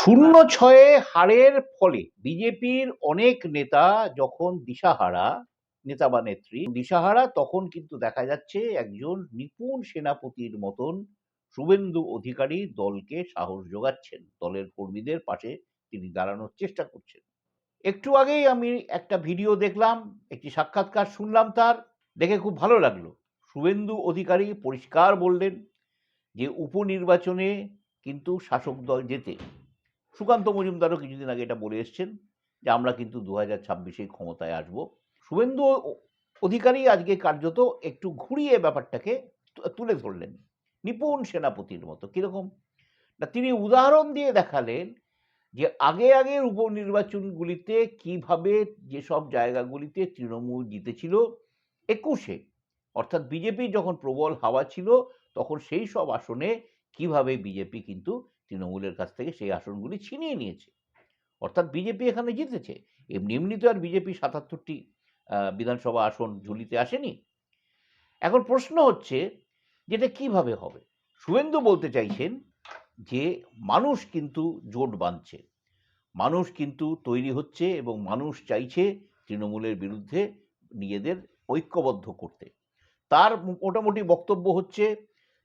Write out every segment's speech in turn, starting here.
শূন্য ছয়ে হারের ফলে বিজেপির অনেক নেতা যখন দিশাহারা, নেতা বা নেত্রী, দিশাহারা তখন কিন্তু দেখা যাচ্ছে একজন নিপুণ সেনাপতির মতন শুভেন্দু অধিকারী দলকে সাহস যোগাচ্ছেন। দলের কর্মীদের পাশে তিনি দাঁড়ানোর চেষ্টা করছেন। একটু আগেই আমি একটা ভিডিও দেখলাম, একটি সাক্ষাৎকার শুনলাম তার, দেখে খুব ভালো লাগল। শুভেন্দু অধিকারী পরিষ্কার বললেন যে, উপনির্বাচনে কিন্তু শাসক দল জেতে। সুকান্ত মজুমদারও কিছুদিন আগে এটা বলে এসছেন যে, আমরা কিন্তু দু হাজার ছাব্বিশে ক্ষমতায় আসব। শুভেন্দু অধিকারী আজকে কার্যত একটু ঘুরিয়ে ব্যাপারটাকে তুলে ধরলেন নিপুণ সেনাপতির মতো। কীরকম? না, তিনি উদাহরণ দিয়ে দেখালেন যে, আগে আগের উপনির্বাচনগুলিতে কীভাবে যেসব জায়গাগুলিতে তৃণমূল জিতেছিল, একুশে। অর্থাৎ বিজেপি যখন প্রবল হাওয়া ছিল, তখন সেই সব আসনে কীভাবে বিজেপি কিন্তু তৃণমূলের কাছ থেকে সেই আসনগুলি ছিনিয়ে নিয়েছে। অর্থাৎ বিজেপি এখানে জিতেছে। এমনি এমনি তো আর বিজেপি সাতাত্তরটি বিধানসভা আসন ঝুলিতে আসেনি। এখন প্রশ্ন হচ্ছে যেটা কীভাবে হবে? শুভেন্দু বলতে চাইছেন যে মানুষ কিন্তু জোট বাঁধছে। মানুষ কিন্তু তৈরি হচ্ছে এবং মানুষ চাইছে তৃণমূলের বিরুদ্ধে নিজেদের ঐক্যবদ্ধ করতে। তার মোটামুটি বক্তব্য হচ্ছে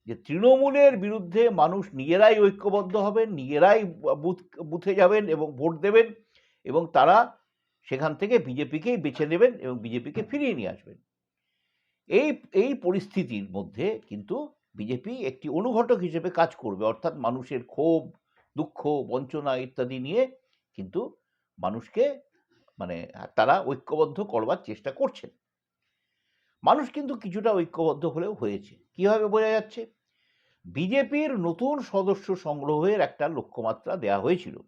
যে তৃণমূলের বিরুদ্ধে মানুষ নিজেরাই ঐক্যবদ্ধ হবেন, নিজেরাই বুথ, বুথে যাবেন এবং ভোট দেবেন এবং তারা সেখান থেকে বিজেপিকেই বেছে নেবেন এবং বিজেপিকে ফিরিয়ে নিয়ে আসবেন। এই এই পরিস্থিতির মধ্যে কিন্তু বিজেপি একটি অনুঘটক হিসেবে কাজ করবে, অর্থাৎ মানুষের ক্ষোভ, দুঃখ, বঞ্চনা ইত্যাদি নিয়ে কিন্তু মানুষকে মানে তারা ঐক্যবদ্ধ করবার চেষ্টা করছেন। মানুষ কিন্তু কিছুটা ঐক্যবদ্ধ হলেও হয়েছে। কীভাবে বোঝা যাচ্ছে? বিজেপির নতুন সদস্য সংগ্রহের একটা লক্ষ্যমাত্রা দেয়া হয়েছিল।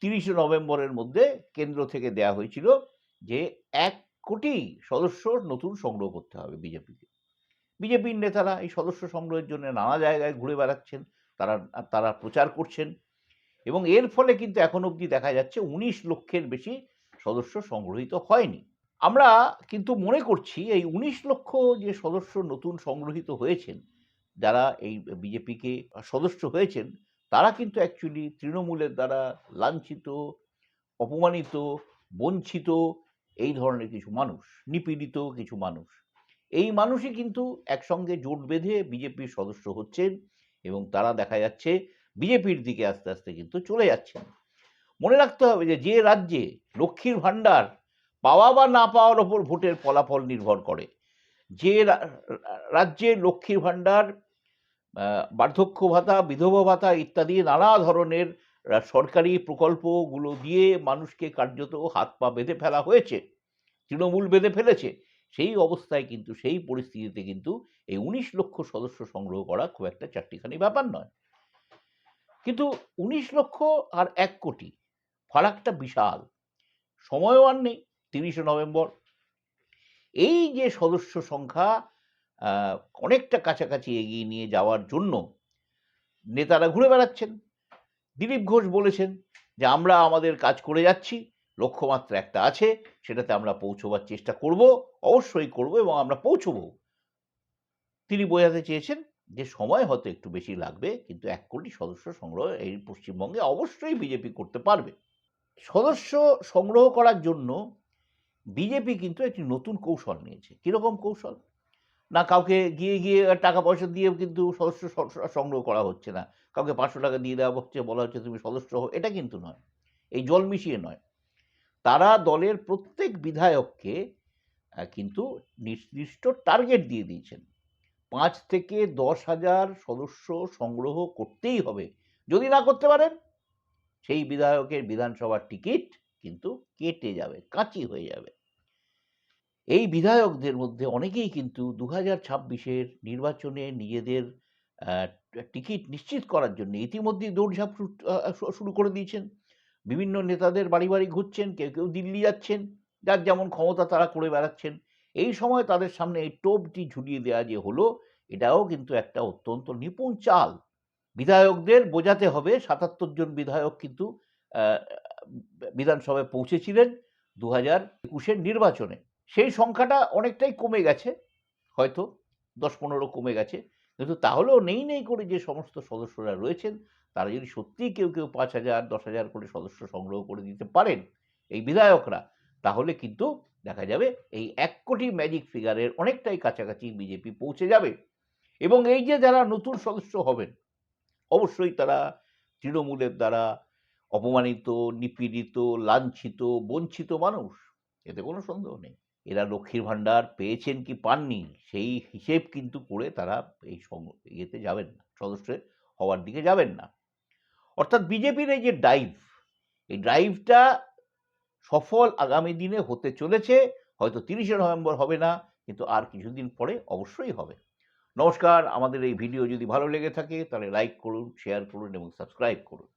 তিরিশে নভেম্বরের মধ্যে কেন্দ্র থেকে দেয়া হয়েছিল যে, এক কোটি সদস্য নতুন সংগ্রহ করতে হবে বিজেপিকে। বিজেপির নেতারা এই সদস্য সংগ্রহের জন্য নানা জায়গায় ঘুরে বেড়াচ্ছেন, তারা তারা প্রচার করছেন এবং এর ফলে কিন্তু এখন অবধি দেখা যাচ্ছে উনিশ লক্ষের বেশি সদস্য সংগ্রহীত হয়নি। আমরা কিন্তু মনে করছি এই উনিশ লক্ষ যে সদস্য নতুন সংগ্রহীত হয়েছেন, যারা এই বিজেপিকে সদস্য হয়েছেন, তারা কিন্তু অ্যাকচুয়ালি তৃণমূলের দ্বারা লাঞ্ছিত, অপমানিত, বঞ্চিত এই ধরনের কিছু মানুষ, নিপীড়িত কিছু মানুষ। এই মানুষই কিন্তু একসঙ্গে জোট বেঁধে বিজেপির সদস্য হচ্ছেন এবং তারা দেখা যাচ্ছে বিজেপির দিকে আস্তে আস্তে কিন্তু চলে যাচ্ছেন। মনে রাখতে হবে যে যে রাজ্যে লক্ষ্মীর ভাণ্ডার পাওয়া বা না পাওয়ার ওপর ভোটের ফলাফল নির্ভর করে। যে রাজ্যে লক্ষ্মীর ভাণ্ডার বার্ধক্য ভাতা, বিধবা ভাতা ইত্যাদি নানা ধরনের সরকারি প্রকল্পগুলো দিয়ে মানুষকে কার্যত হাত পা বেঁধে ফেলা হয়েছে, তৃণমূল বেঁধে ফেলেছে, সেই অবস্থায় কিন্তু, সেই পরিস্থিতিতে কিন্তু এই উনিশ লক্ষ সদস্য সংগ্রহ করা খুব একটা চারটিখানি ব্যাপার নয়। কিন্তু উনিশ লক্ষ আর এক কোটি, ফারাকটা বিশাল। সময়ও আর নেই। তিরিশে নভেম্বর। এই যে সদস্য সংখ্যা অনেকটা কাছাকাছি এগিয়ে নিয়ে যাওয়ার জন্য নেতারা ঘুরে বেড়াচ্ছেন। দিলীপ ঘোষ বলেছেন যে, আমরা আমাদের কাজ করে যাচ্ছি, লক্ষ্যমাত্রা একটা আছে, সেটাতে আমরা পৌঁছবার চেষ্টা করব, অবশ্যই করব এবং আমরা পৌঁছবো। তিনি বোঝাতে চেয়েছেন যে, সময় হয়তো একটু বেশি লাগবে, কিন্তু এক কোটি সদস্য সংগ্রহ এই পশ্চিমবঙ্গে অবশ্যই বিজেপি করতে পারবে। সদস্য সংগ্রহ করার জন্য বিজেপি কিন্তু একটি নতুন কৌশল নিয়েছে। কীরকম কৌশল? না, কাউকে গিয়ে গিয়ে টাকা পয়সা দিয়ে কিন্তু সদস্য সংগ্রহ করা হচ্ছে না। কাউকে পাঁচশো টাকা দিয়ে দেওয়া হচ্ছে, বলা হচ্ছে তুমি সদস্য হও, এটা কিন্তু নয়। এই জল মিশিয়ে নয়। তারা দলের প্রত্যেক বিধায়ককে কিন্তু নির্দিষ্ট টার্গেট দিয়ে দিয়েছেন। পাঁচ থেকে দশ হাজার সদস্য সংগ্রহ করতেই হবে। যদি না করতে পারেন, সেই বিধায়কের বিধানসভার টিকিট কিন্তু কেটে যাবে, কাঁচি হয়ে যাবে। এই বিধায়কদের মধ্যে অনেকেই কিন্তু দু হাজার ছাব্বিশের নির্বাচনে নিজেদের টিকিট নিশ্চিত করার জন্য ইতিমধ্যেই দৌড়ঝাঁপ শুরু করে দিয়েছেন। বিভিন্ন নেতাদের বাড়ি বাড়ি ঘুরছেন, কেউ কেউ দিল্লি যাচ্ছেন, যার যেমন ক্ষমতা তারা করে বেড়াচ্ছেন। এই সময় তাদের সামনে এই টোপটি ঝুলিয়ে দেওয়া যে হলো, এটাও কিন্তু একটা অত্যন্ত নিপুণ চাল। বিধায়কদের বোঝাতে হবে, সাতাত্তর জন বিধায়ক কিন্তু বিধানসভায় পৌঁছেছিলেন দু হাজার একুশের নির্বাচনে। সেই সংখ্যাটা অনেকটাই কমে গেছে, হয়তো দশ পনেরো কমে গেছে। কিন্তু তাহলেও নেই নেই করে যে সমস্ত সদস্যরা রয়েছেন, তারা যদি সত্যিই কেউ কেউ পাঁচ হাজার, দশ হাজার করে সদস্য সংগ্রহ করে দিতে পারেন এই বিধায়করা, তাহলে কিন্তু দেখা যাবে এই এক কোটি ম্যাজিক ফিগারের অনেকটাই কাছাকাছি বিজেপি পৌঁছে যাবে। এবং এই যে যারা নতুন সদস্য হবেন, অবশ্যই তারা তৃণমূলের দ্বারা অপমানিত, নিপীড়িত, লাঞ্ছিত, বঞ্চিত মানুষ, এতে কোনো সন্দেহ নেই। এরা লক্ষ্মীর ভাণ্ডার পেয়েছেন কি পাননি, সেই হিসেব কিন্তু করে তারা এই ইয়েতে যাবেন না, সদস্য হওয়ার দিকে যাবেন না। অর্থাৎ বিজেপির এই যে ড্রাইভ এই ড্রাইভটা সফল আগামী দিনে হতে চলেছে, হয়তো তিরিশে নভেম্বর হবে না, কিন্তু আর কিছুদিন পরে অবশ্যই হবে। নমস্কার, আমাদের এই ভিডিও যদি ভালো লেগে থাকে, তাহলে লাইক করুন শেয়ার করুন এবং সাবস্ক্রাইব করুন।